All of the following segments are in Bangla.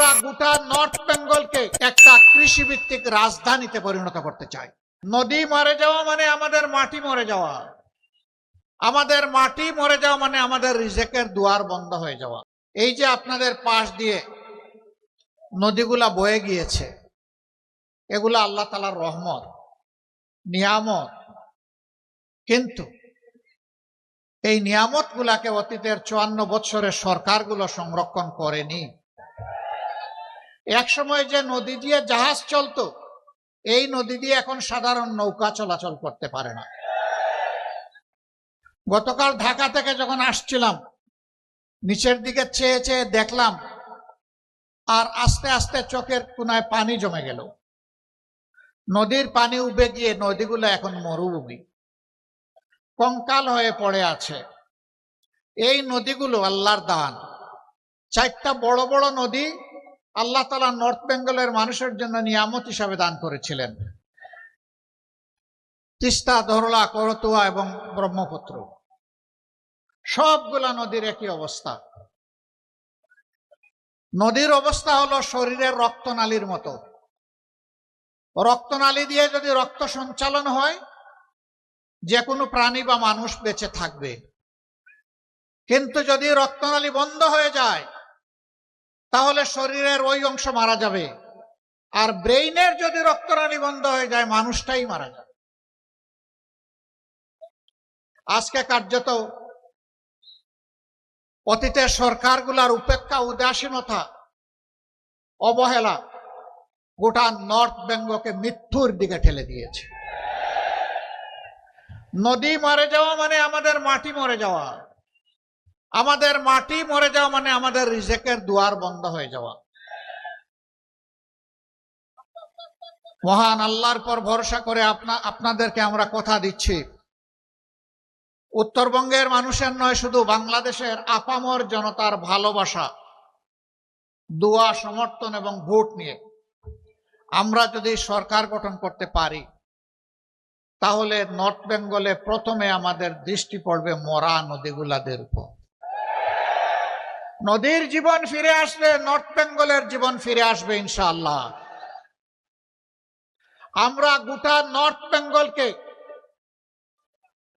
আমরা গোটা নর্থ বেঙ্গলকে একটা কৃষিভিত্তিক রাজধানীতে পরিণত করতে চাই। নদী মরে যাওয়া মানে আমাদের মাটি মরে যাওয়া। আমাদের মাটি মরে যাওয়া মানে আমাদের রিজেকের দুয়ার বন্ধ হয়ে যাওয়া। এই যে আপনাদের পাশ দিয়ে নদীগুলা বয়ে গিয়েছে, এগুলা আল্লাহ তালার রহমত, নিয়ামত। কিন্তু এই নিয়ামত গুলাকে অতীতের চুয়ান্ন বৎসরের সরকারগুলো সংরক্ষণ করেনি। এক সময় যে নদী দিয়ে জাহাজ চলতো, এই নদী দিয়ে এখন সাধারণ নৌকা চলাচল করতে পারে না। গতকাল ঢাকা থেকে যখন আসছিলাম, নিচের দিকে চেয়ে চেয়ে দেখলাম, আর আস্তে আস্তে চোখের কোনায় পানি জমে গেল। নদীর পানি উবে গিয়ে নদীগুলো এখন মরুভূমি। কঙ্কাল হয়ে পড়ে আছে। এই নদীগুলো আল্লাহর দান। চারটা বড় বড় নদী আল্লাহ তালা নর্থ বেঙ্গলের মানুষের জন্য নিয়ামত হিসাবে দান করেছিলেন। তিস্তা, ধরলা, করতুয়া এবং ব্রহ্মপুত্র। সবগুলা নদীর একই অবস্থা। নদীর অবস্থা হলো শরীরের রক্তনালীর মতো। রক্তনালী দিয়ে যদি রক্ত সঞ্চালন হয় যে কোনো প্রাণী বা মানুষ বেঁচে থাকবে। কিন্তু যদি রক্তনালী বন্ধ হয়ে যায় তাহলে শরীরের ওই অংশ মারা যাবে। আর ব্রেইনের যদি রক্তনালী বন্ধ হয়ে যায়, মানুষটাই মারা যাবে। আজকে কার্যত অতীতের সরকারগুলার উপেক্ষা, উদাসীনতা, অবহেলা গোটা নর্থ বেঙ্গলকে মৃত্যুর দিকে ঠেলে দিয়েছে। নদী মরে যাওয়া মানে আমাদের মাটি মরে যাওয়া। আমাদের মাটি মরে যাওয়া মানে আমাদের রিজেকের দুয়ার বন্ধ হয়ে যাওয়া। মহান আল্লাহর পর ভরসা করে আপনা, আপনাদেরকে আমরা কথা দিচ্ছি। উত্তরবঙ্গের মানুষের নয়, শুধু বাংলাদেশের আপামর জনতার ভালোবাসা, দোয়া, সমর্থন এবং ভোট নিয়ে। আমরা যদি সরকার গঠন করতে পারি, তাহলে নর্থ বেঙ্গলে প্রথমে আমাদের দৃষ্টি পড়বে মরা নদীগুলাদের উপর। নদীর জীবন ফিরে আসবে নর্থ বেঙ্গলের জীবন ফিরে আসবে ইনশাআল্লাহ। আমরা গোটা নর্থ বেঙ্গলকে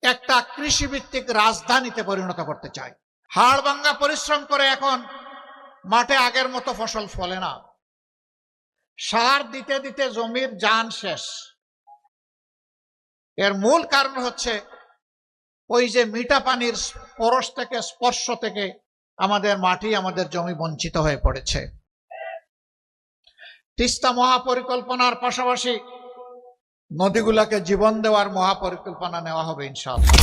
একটা কৃষিভিত্তিক রাজধানীতে পরিণত করতে চাই। হাড় ভাঙ্গা পরিশ্রম করে এখন মাঠে আগের মতো ফসল ফলে না। সার দিতে দিতে জমির যান শেষ। এর মূল কারণ হচ্ছে ওই যে মিঠা পানির পরশ থেকে, স্পর্শ থেকে আমাদের মাটি আমাদের জমি বঞ্চিত হয়ে পড়েছে। তিস্তা মহাপরিকল্পনার পাশাপাশি নদীগুলাকে জীবন দেওয়ার মহাপরিকল্পনা নেওয়া হবে ইনশাআল্লাহ।